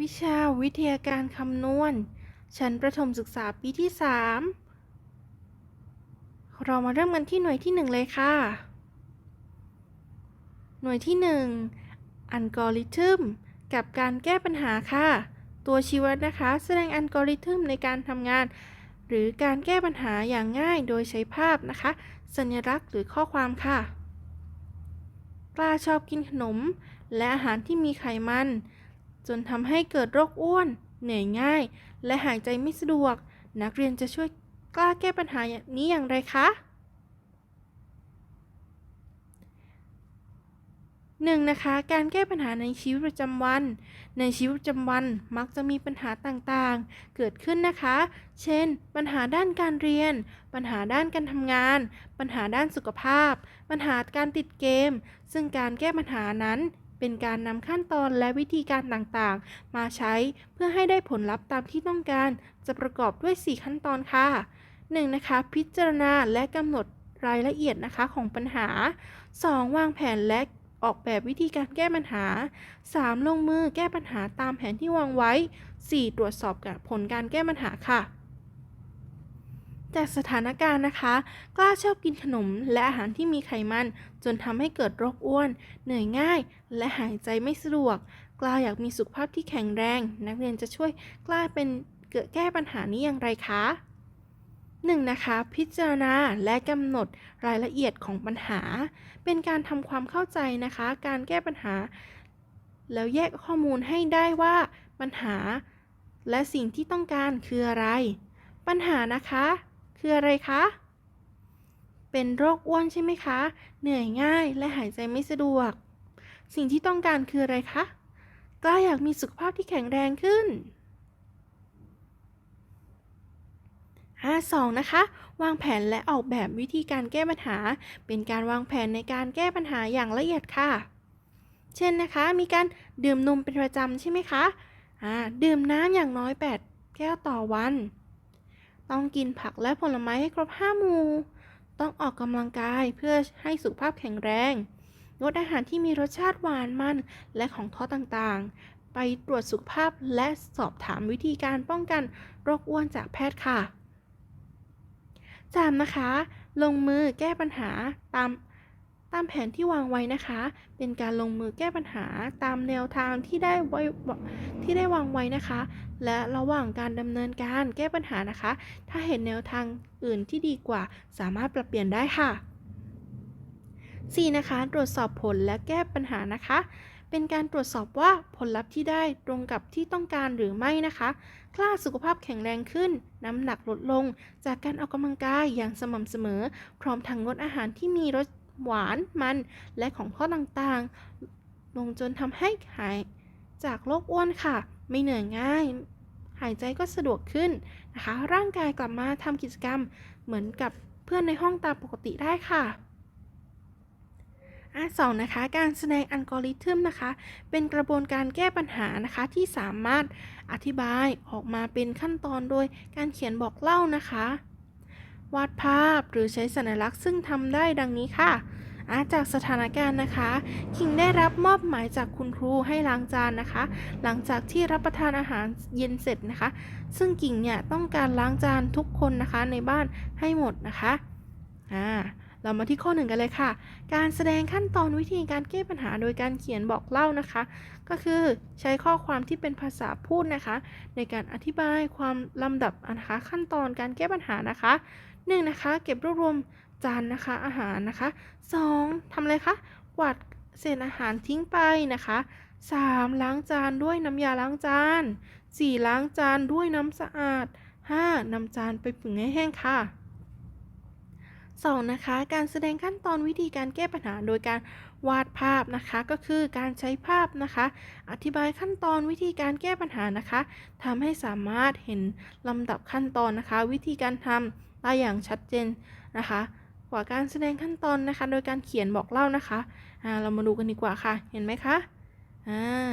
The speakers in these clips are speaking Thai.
วิชาวิทยาการคำนวณ ชั้นประถมศึกษาปีที่ 3 เรามาเริ่มกันที่หน่วยที่ 1 เลยค่ะ หน่วยที่ 1 อัลกอริทึม กับการแก้ปัญหาค่ะ ตัวชี้วัดนะคะ แสดงอัลกอริทึมในการทำงาน หรือการแก้ปัญหาอย่างง่ายโดยใช้ภาพนะคะ สัญลักษณ์หรือข้อความค่ะ กล้าชอบกินขนม และอาหารที่มีไขมัน จนทำให้เกิดโรคอ้วน เหนื่อยง่าย และหายใจไม่สะดวก นักเรียนจะช่วยกล้าแก้ปัญหานี้อย่างไรคะหนึ่งนะคะ การแก้ปัญหาในชีวิตประจำวัน ในชีวิตประจำวันมักจะมีปัญหาต่างๆ เกิดขึ้นนะคะ เช่น ปัญหาด้านการเรียน ปัญหาด้านการทำงาน ปัญหาด้านสุขภาพ ปัญหาการติดเกม ซึ่งการแก้ปัญหานั้น เป็นการนำขั้นตอนและวิธีการต่างๆ มาใช้เพื่อให้ได้ผลลัพธ์ตามที่ต้องการ จะประกอบด้วย 4 ขั้นตอนค่ะ 1. นะคะ พิจารณาและกำหนดรายละเอียดนะคะของปัญหา 2. วางแผนและออกแบบวิธีการแก้ปัญหา 3. ลงมือแก้ปัญหาตามแผนที่วางไว้ 4. ตรวจสอบผลการแก้ปัญหาค่ะ จากสถานการณ์นะคะ กล้าชอบกินขนมและอาหารที่มีไขมัน จนทำให้เกิดโรคอ้วน เหนื่อยง่าย และหายใจไม่สะดวก กล้าอยากมีสุขภาพที่แข็งแรง นักเรียนจะช่วยกล้าเป็นเกิดแก้ปัญหานี้อย่างไรคะ 1. นะคะ พิจารณาและกำหนดรายละเอียดของปัญหา เป็นการทำความเข้าใจนะคะ การแก้ปัญหา แล้วแยกข้อมูลให้ได้ว่าปัญหา และสิ่งที่ต้องการคืออะไร ปัญหานะคะ คืออะไรคะ เป็นโรคอ้วนใช่ไหมคะ เหนื่อยง่ายและหายใจไม่สะดวก สิ่งที่ต้องการคืออะไรคะก็อยากมีสุขภาพที่แข็งแรงขึ้น 5 2 นะคะ วางแผนและออกแบบวิธีการแก้ปัญหา เป็นการวางแผนในการแก้ปัญหาอย่างละเอียดค่ะ เช่นนะคะ มีการดื่มนมเป็นประจำใช่ไหมคะ อ่า ดื่มน้ำอย่างน้อย 8 แก้วต่อวัน ต้องกินผักและผลไม้ให้ครบ5หมู่ ต้องออกกำลังกายเพื่อให้สุขภาพแข็งแรง งดอาหารที่มีรสชาติหวานมันและของทอดต่างๆ ไปตรวจสุขภาพและสอบถามวิธีการป้องกันโรคอ้วนจากแพทย์ค่ะ 3. นะคะ ลงมือแก้ปัญหาตาม ตามแผนที่วางไว้นะคะ เป็นการลงมือแก้ปัญหาตามแนวทางที่ได้ไว้ที่ได้วางไว้นะคะ และระหว่างการดำเนินการแก้ปัญหานะคะ ถ้าเห็นแนวทางอื่นที่ดีกว่า สามารถปรับเปลี่ยนได้ค่ะ 4. นะคะ ตรวจสอบผลและแก้ปัญหานะคะ เป็นการตรวจสอบว่าผลลัพธ์ที่ได้ตรงกับที่ต้องการหรือไม่นะคะกล้าสุขภาพแข็งแรงขึ้น น้ำหนักลดลง จากการออกกำลังกายอย่างสม่ำเสมอ พร้อมทั้งงดอาหารที่มีรส หวานมันและของทอดต่างๆ ลงจนทำให้หายจากโรคอ้วนค่ะ ไม่เหนื่อยง่าย หายใจก็สะดวกขึ้นนะคะ ร่างกายกลับมาทำกิจกรรมเหมือนกับเพื่อนในห้องตามปกติได้ค่ะอันสองนะคะ การแสดงอัลกอริทึมนะคะ เป็นกระบวนการแก้ปัญหานะคะที่สามารถอธิบายออกมาเป็นขั้นตอนโดยการเขียนบอกเล่านะคะ วาดภาพหรือใช้สัญลักษณ์ซึ่งทำได้ดังนี้ค่ะอาจากสถานการณ์นะคะ คิงได้รับมอบหมายจากคุณครูให้ล้างจานนะคะ หลังจากที่รับประทานอาหารเย็นเสร็จนะคะ ซึ่งกิ่งเนี่ยต้องการล้างจานทุกคนนะคะในบ้านให้หมดนะคะ อ่า เรามาที่ข้อหนึ่งกันเลยค่ะ การแสดงขั้นตอนวิธีการแก้ปัญหาโดยการเขียนบอกเล่านะคะ ก็คือใช้ข้อความที่เป็นภาษาพูดนะคะ ในการอธิบายความลำดับนะคะ ขั้นตอนการแก้ปัญหานะคะ หนึ่งนะคะ เก็บรวบรวมจานนะคะ อาหารนะคะสองทำอะไรคะกวาดเศษอาหารทิ้งไปนะคะสามล้างจานด้วยน้ำยาล้างจานสี่ล้างจานด้วยน้ำสะอาดห้านำจานไปผึ่งให้แห้งค่ะ 2. นะคะ การแสดงขั้นตอนวิธีการแก้ปัญหาโดยการวาดภาพนะคะก็คือการใช้ภาพนะคะ อธิบายขั้นตอนวิธีการแก้ปัญหานะคะทำให้สามารถเห็นลำดับขั้นตอนนะคะ วิธีการทำ ได้อย่างชัดเจนนะคะกว่าการแสดงขั้นตอนนะคะ โดยการเขียนบอกเล่านะคะอ่าเรามาดูกันดีกว่าค่ะ เห็นไหมคะอ่า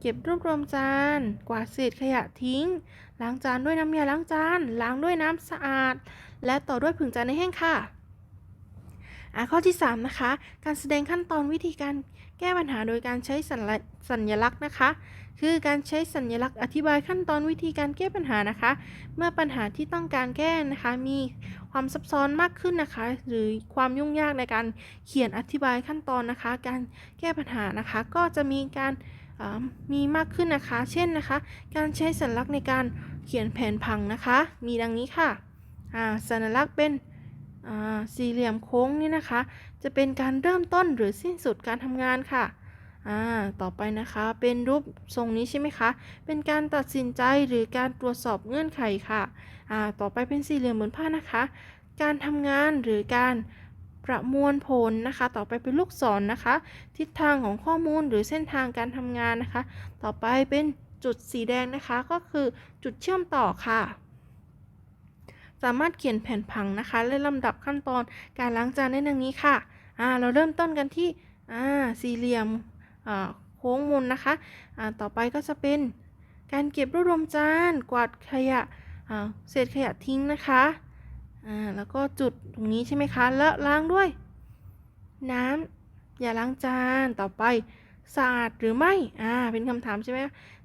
เก็บรวบรวมจาน กวาดเศษขยะทิ้ง ล้างจานด้วยน้ำยาล้างจาน ล้างด้วยน้ำสะอาด และต่อด้วยผึ่งจานในแห้งค่ะ ข้อที่ 3 นะคะ การแสดงขั้นตอนวิธีการแก้ปัญหาโดยการใช้สัญลักษณ์สัญลักษณ์นะคะ คือการใช้สัญลักษณ์อธิบายขั้นตอนวิธีการแก้ปัญหานะคะ เมื่อปัญหาที่ต้องการแก้นะคะ มีความซับซ้อนมากขึ้นนะคะ หรือความยุ่งยากในการเขียนอธิบายขั้นตอนนะคะ การแก้ปัญหานะคะ ก็จะมีการมีมากขึ้นนะคะ เช่นนะคะ การใช้สัญลักษณ์ในการเขียนแผนผังนะคะ มีดังนี้ค่ะสัญลักษณ์เป็น สี่เหลี่ยมโค้งนี่นะคะ จะเป็นการเริ่มต้นหรือสิ้นสุดการทำงานค่ะต่อไปนะคะเป็นรูปทรงนี้ใช่ไหมคะ เป็นการตัดสินใจหรือการตรวจสอบเงื่อนไขค่ะต่อไปเป็นสี่เหลี่ยมเหมือนผ้านะคะ การทำงานหรือการประมวลผลนะคะ ต่อไปเป็นลูกศรนนะคะ ทิศทางของข้อมูลหรือเส้นทางการทำงานนะคะ ต่อไปเป็นจุดสีแดงนะคะ ก็คือจุดเชื่อมต่อค่ะ สามารถเขียนแผนผังนะคะ และลำดับขั้นตอนการล้างจานได้ดังนี้ค่ะอ่าเราเริ่มต้นกันที่อ่าสี่เหลี่ยมอ่าโค้งมนนะคะอ่าต่อไปก็จะเป็นการเก็บรวบรวมจานกวาดขยะอ่าเศษขยะทิ้งนะคะอ่าแล้วก็จุดตรงนี้ใช่ไหมคะแล้วล้างด้วย น้ำอย่าล้างจานต่อไปสะอาดหรือไม่ อ่า เป็นคำถามใช่ไหม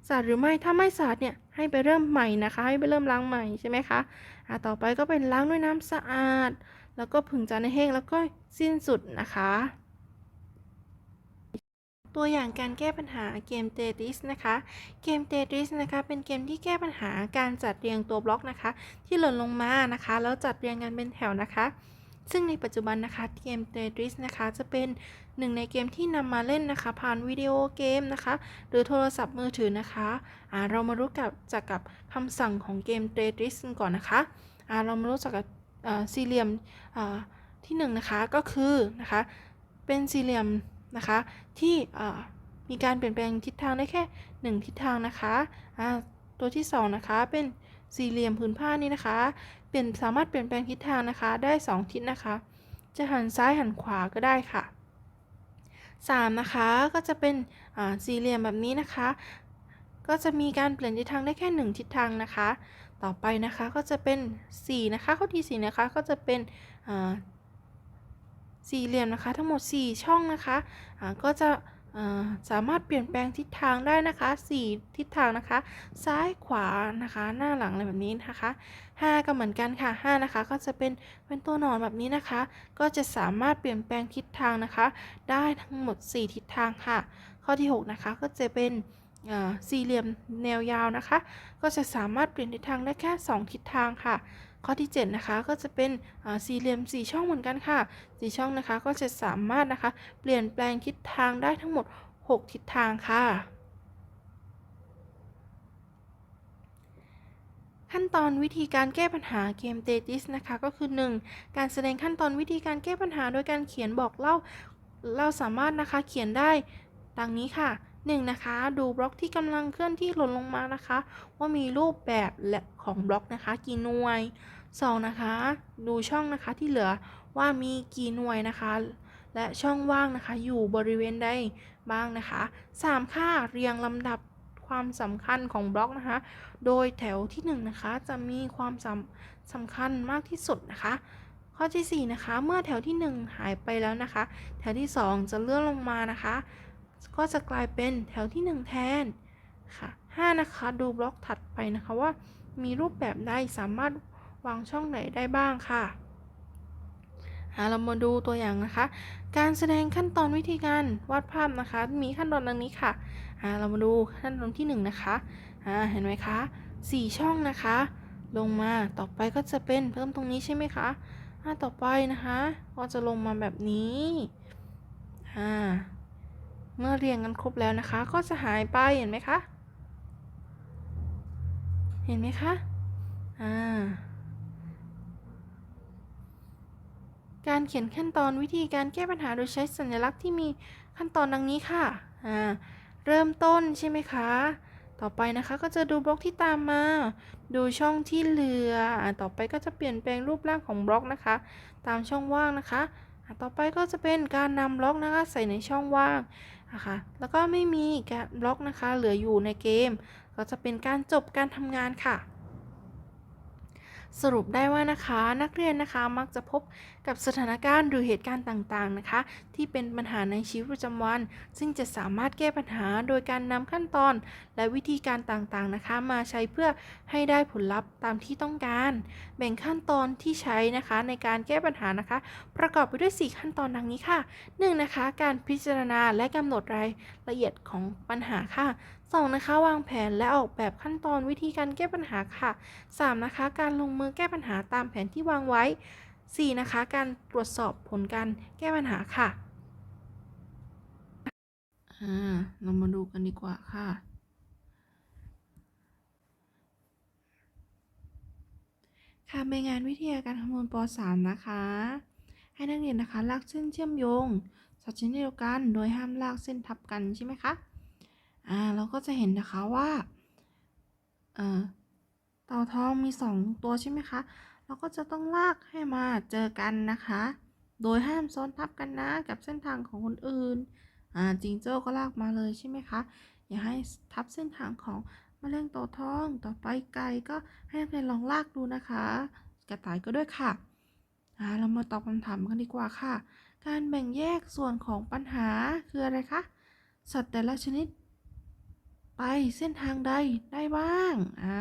สะอาดหรือไม่ ถ้าไม่สะอาดเนี่ย ให้ไปเริ่มใหม่นะคะ ให้ไปเริ่มล้างใหม่ใช่ไหมคะ อ่าต่อไปก็เป็นล้างด้วยน้ำสะอาด แล้วก็ผึ่งจานให้แห้งแล้วก็สิ้นสุดนะคะ ตัวอย่างการแก้ปัญหาเกมเตติสนะคะ เกมเตติสนะคะ เป็นเกมที่แก้ปัญหาการจัดเรียงตัวบล็อกนะคะ ที่หล่นลงมานะคะ แล้วจัดเรียงกันเป็นแถวนะคะ ซึ่งในปัจจุบันนะคะเกมเตติสนะคะจะเป็นหนึ่งในเกมที่นำมาเล่นนะคะ ผ่านวิดีโอเกมนะคะ หรือโทรศัพท์มือถือนะคะอ่าเรามารู้กับจากกับคำสั่งของเกมเตติสก่อนนะคะอ่าเรามารู้จักกับสี่เหลี่ยมที่หนึ่งนะคะก็คือนะคะเป็นสี่เหลี่ยมนะคะที่มีการเปลี่ยนแปลงทิศทางได้แค่หนึ่งทิศทางนะคะ ตัวที่สองนะคะ เป็นสี่เหลี่ยมผืนผ้านี่นะคะ ลี่ยนสามารถเปลี่ยนแปลงทิศทางนะคะ ได้ 2 ทิศนะคะ จะหันซ้ายหันขวาก็ได้ค่ะ 3 นะคะก็จะเป็นสี่เหลี่ยมแบบนี้นะคะ ก็จะมีการเปลี่ยนทิศทางได้แค่ 1 ทิศทางนะคะ ต่อไปนะคะก็จะเป็น 4 นะคะ ข้อที่4นะคะก็จะเป็นสี่เหลี่ยมนะคะ ทั้งหมด 4 ช่องนะคะอ่าก็จะ สามารถเปลี่ยนแปลงทิศทางได้นะคะ 4 ทิศทางนะคะ ซ้ายขวานะคะ หน้าหลังอะไรแบบนี้นะคะ 5 ก็เหมือนกันค่ะ 5 นะคะ ก็จะเป็นเป็นตัวหนอนแบบนี้นะคะ ก็จะสามารถเปลี่ยนแปลงทิศทางนะคะ ได้ทั้งหมด 4 ทิศทางค่ะ ข้อที่ 6 นะคะ ก็จะเป็นสี่เหลี่ยมแนวยาวนะคะ ก็จะสามารถเปลี่ยนทิศทางได้แค่ 2 ทิศทางค่ะ ข้อที่ 7 นะคะ ก็จะเป็นสี่เหลี่ยม4ช่องเหมือนกันค่ะ4ช่องนะคะก็จะสามารถนะคะ เปลี่ยนแปลงทิศทางได้ทั้งหมด 6 ทิศทางค่ะขั้นตอนวิธีการแก้ปัญหาเกมเตติสนะคะก็คือ 1. การแสดงขั้นตอนวิธีการแก้ปัญหาโดยการเขียนบอกเล่า เราสามารถนะคะเขียนได้ดังนี้ค่ะ 1. นะคะ ดูบล็อกที่กำลังเคลื่อนที่หล่นลงมานะคะ ว่ามีรูปแบบและของบล็อกนะคะ กี่หน่วย 2. นะคะ ดูช่องนะคะที่เหลือว่ามีกี่หน่วยนะคะ และช่องว่างนะคะ อยู่บริเวณใดบ้างนะคะ 3. ค่ะเรียงลำดับความสำคัญของบล็อกนะคะ โดยแถวที่1นะคะจะมีความสำสำคัญมากที่สุดนะคะ ข้อที่ 4 นะคะ เมื่อแถวที่ 1 หายไปแล้วนะคะ แถวที่ 2 จะเลื่อนลงมานะคะ ก็จะกลายเป็นแถวที่ 1 แทนค่ะ 5 นะคะ ดูบล็อกถัดไปนะคะว่ามีรูปแบบใดสามารถ วางช่องไหนได้บ้างค่ะเรามาดูตัวอย่างนะคะ การแสดงขั้นตอนวิธีการวาดภาพนะคะ มีขั้นตอนดังนี้ค่ะเรามาดูขั้นตอนที่1นะคะเห็นไหมคะสี่ช่องนะคะ ลงมาต่อไปก็จะเป็นเพิ่มตรงนี้ใช่ไหมคะต่อไปนะคะ ก็จะลงมาแบบนี้เมื่อเรียงกันครบแล้วนะคะ ก็จะหายไปเห็นไหมคะ เห็นไหมคะ อ่า การเขียนขั้นตอนวิธีการแก้ปัญหาโดยใช้สัญลักษณ์ที่มีขั้นตอนดังนี้ค่ะอ่าเริ่มต้นใช่ไหมคะ ต่อไปนะคะก็จะดูบล็อกที่ตามมา ดูช่องที่เหลืออต่อไปก็จะเปลี่ยนแปลงรูปร่างของบล็อกนะคะ ตามช่องว่างนะคะต่อไปก็จะเป็นการนำบล็อกนะคะใส่ในช่องว่างนะคะ แล้วก็ไม่มีการบล็อกนะคะ เหลืออยู่ในเกม ก็จะเป็นการจบการทำงานค่ะ สรุปได้ว่านะคะ นักเรียนนะคะมักจะพบ กับสถานการณ์หรือเหตุการณ์ต่างๆนะคะ ที่เป็นปัญหาในชีวิตประจำวัน ซึ่งจะสามารถแก้ปัญหาโดยการนำขั้นตอน และวิธีการต่างๆนะคะ มาใช้เพื่อให้ได้ผลลัพธ์ตามที่ต้องการ แบ่งขั้นตอนที่ใช้นะคะในการแก้ปัญหานะคะ ประกอบไปด้วย 4 ขั้นตอนดังนี้ค่ะ 1. นะคะ การพิจารณาและกำหนดรายละเอียดของปัญหาค่ะ 2. นะคะ วางแผนและออกแบบขั้นตอนวิธีการแก้ปัญหาค่ะ 3. นะคะ การลงมือแก้ปัญหาตามแผนที่วางไว้ 4. นะคะ การตรวจสอบผลการแก้ปัญหาค่ะ อ่า เรามาดูกันดีกว่าค่ะ ค่ะในงานวิทยาการคำนวณป .3 นะคะ ให้นักเรียนนะคะ ลากเส้นเชื่อมโยงสัดชนิดเดียวกันโดยห้ามลากเส้นทับกันใช่ไหมคะ อ่า เราก็จะเห็นนะคะว่า เอ่อ เต่าทองมี 2 ตัวใช่ไหมคะ เราก็จะต้องลากให้มาเจอกันนะคะ โดยห้ามซ้อนทับกันนะกับเส้นทางของคนอื่นอ่าจิงโจ้ก็ลากมาเลยใช่ไหมคะ อย่าให้ทับเส้นทางของแมลงต่าทองต่อไปไก่ก็ให้นักเรียนลองลากดูนะคะ กระต่ายก็ด้วยค่ะอ่าเรามาตอบคำถามกันดีกว่าค่ะ การแบ่งแยกส่วนของปัญหาคืออะไรคะสัตว์แต่ละชนิด ไปเส้นทางใดได้บ้างอ่า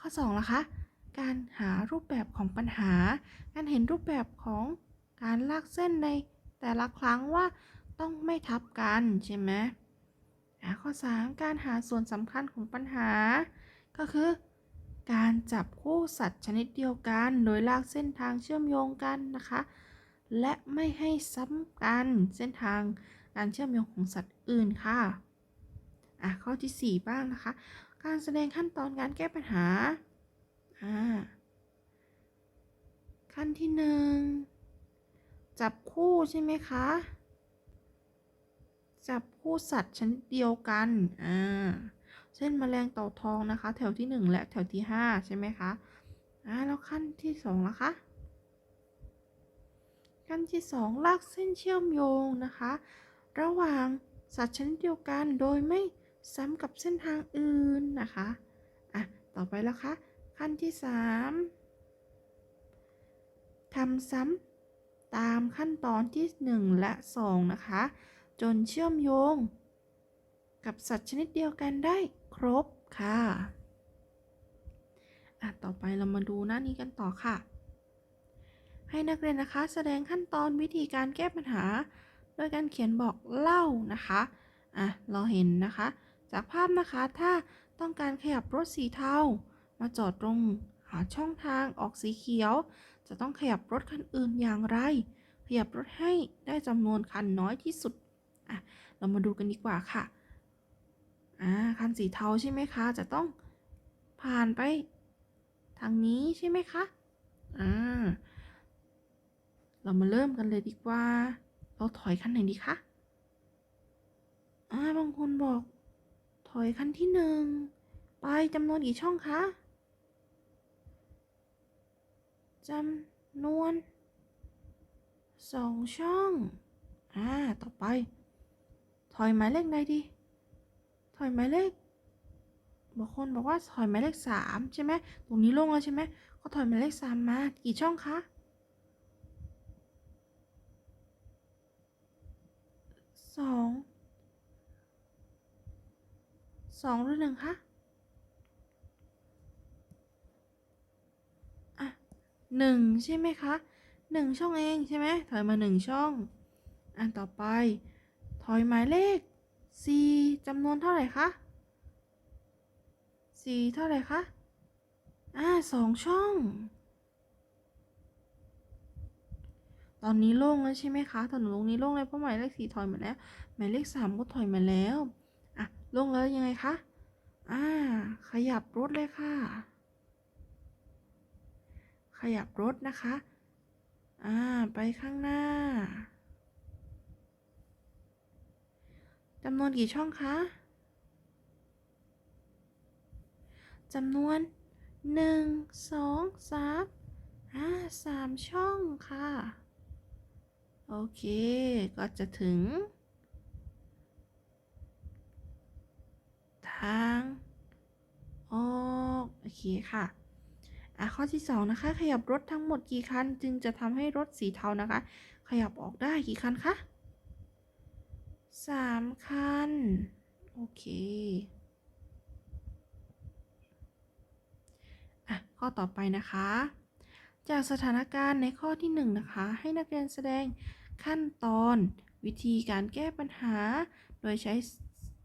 ข้อ2ล่ะคะ การหารูปแบบของปัญหา การเห็นรูปแบบของการลากเส้นในแต่ละครั้งว่าต้องไม่ทับกันใช่ไหมอ่าข้อ 3 การหาส่วนสำคัญของปัญหา ก็คือ การจับคู่สัตว์ชนิดเดียวกัน โดยลากเส้นทางเชื่อมโยงกันนะคะ และไม่ให้ซ้ำกันเส้นทางการเชื่อมโยงของสัตว์อื่นค่ะอะข้อที่ 4 บ้างนะคะ การแสดงขั้นตอนการแก้ปัญหา อ่าขั้นที่1จับคู่ใช่ไหมคะ จับคู่สัตว์ชนิดเดียวกัน อ่า เช่นแมลงเต่าทองนะคะ แถวที่1และแถวที่5ใช่ไหมคะ อ่า แล้วขั้นที่2ล่ะคะ ขั้นที่2ลากเส้นเชื่อมโยงนะคะ ระหว่างสัตว์ชนิดเดียวกันโดยไม่ซ้ำกับเส้นทางอื่นนะคะ อะ ต่อไปแล้วคะ ขั้นที่ 3ทำซ้ำตามขั้นตอนที่ 1 และ 2 นะคะ จนเชื่อมโยง กับสัตว์ชนิดเดียวกันได้ครบค่ะอะต่อไปเรามาดูหน้านี้กันต่อค่ะ ให้นักเรียนนะคะแสดงขั้นตอนวิธีการแก้ปัญหา โดยการเขียนบอกเล่านะคะอะเราเห็นนะคะ จากภาพนะคะถ้าต้องการขยับรถสีเทา มาจอดตรงหาช่องทางออกสีเขียว จะต้องขยับรถคันอื่นอย่างไร ขยับรถให้ได้จำนวนคันน้อยที่สุดอะเรามาดูกันดีกว่าค่ะอ่าคันสีเทาใช่ไหมคะ จะต้องผ่านไป ทางนี้ใช่ไหมคะอ่าเรามาเริ่มกันเลยดีกว่า เราถอยคันไหนดีคะอ่าบางคนบอก ถอยคันที่หนึ่งไปจำนวนกี่ช่องคะ จำนวนสองช่อง อ่า ต่อไป ถอยหมายเลขใดดี ถอยหมายเลขบางคนบอกว่าถอยหมายเลขสามใช่ไหมตรงนี้โล่งแล้วใช่ไหมก็ถอยหมายเลขสามมา กี่ช่องคะสองสองหรือหนึ่งคะอะ หนึ่งใช่ไหมคะหนึ่งช่องเองใช่ไหมถอยมาหนึ่งช่อง อันต่อไป ถอยหมายเลขสี่จำนวนเท่าไหร่คะสี่เท่าไหร่คะอ่าสองช่อง ตอนนี้โล่งแล้วใช่ไหมคะถนนตรงนี้โล่งเลยเพราะหมายเลขสี่ถอยมาแล้ว หมายเลขสามก็ถอยมาแล้วอะโล่งแล้วยังไงคะอ่าขยับรถเลยค่ะ ขยับรถนะคะ อ่า ไปข้างหน้าจำนวนกี่ช่องคะจำนวนหนึ่งสองสามอ่าสามช่องค่ะ โอเค ก็จะถึง ทาง ออก โอเคค่ะ อะข้อที่สองนะคะ ขยับรถทั้งหมดกี่คัน จึงจะทำให้รถสีเทานะคะ ขยับออกได้กี่คันคะสามคัน โอเคอะข้อต่อไปนะคะ จากสถานการณ์ในข้อที่หนึ่งนะคะ ให้นักเรียนแสดงขั้นตอนวิธีการแก้ปัญหา โดยใช้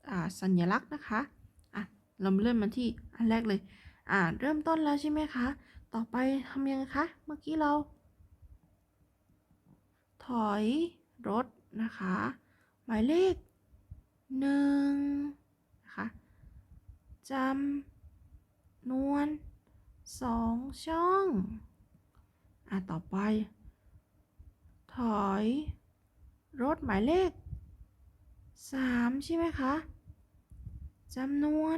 อ่าสัญลักษณ์นะคะอะเรามาเริ่มมาที่อันแรกเลย อ่าเริ่มต้นแล้วใช่ไหมคะ ต่อไปทำยังไงคะ เมื่อกี้เรา ถอยรถนะคะ หมายเลขหนึ่งนะคะจำนวนสองช่อง อะ ต่อไป ถอย รถหมายเลขสามใช่ไหมคะจำนวน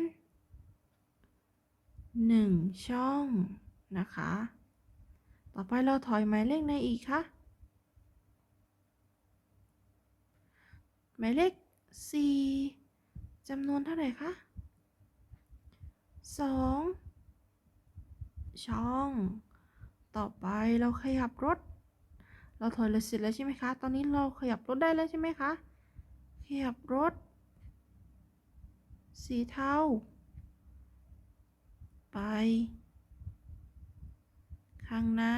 หนึ่งช่องนะคะ ต่อไปเราถอยหมายเลขไหนอีกคะ หมายเลขสี่จำนวนเท่าไหร่คะสองช่อง ต่อไปเราขยับรถ เราถอยรถเสร็จแล้วใช่ไหมคะ ตอนนี้เราขยับรถได้แล้วใช่ไหมคะ ขยับรถ สีเทา ไป ข้างหน้า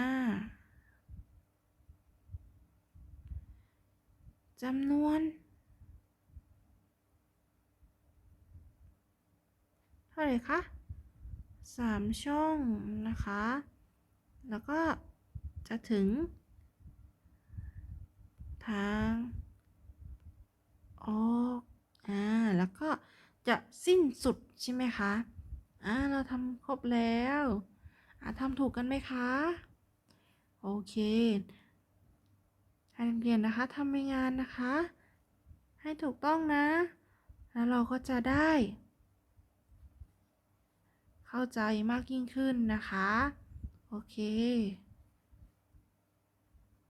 จำนวนเท่าไหร่คะสามช่องนะคะ แล้วก็จะถึง ทางออกอ่าแล้วก็จะสิ้นสุดใช่ไหมคะ อ่าเราทำครบแล้วอ่าทำถูกกันไหมคะ โอเคให้นักเรียนนะคะทำในงานนะคะ ให้ถูกต้องนะ แล้วเราก็จะได้ เข้าใจมากยิ่งขึ้นนะคะ โอเค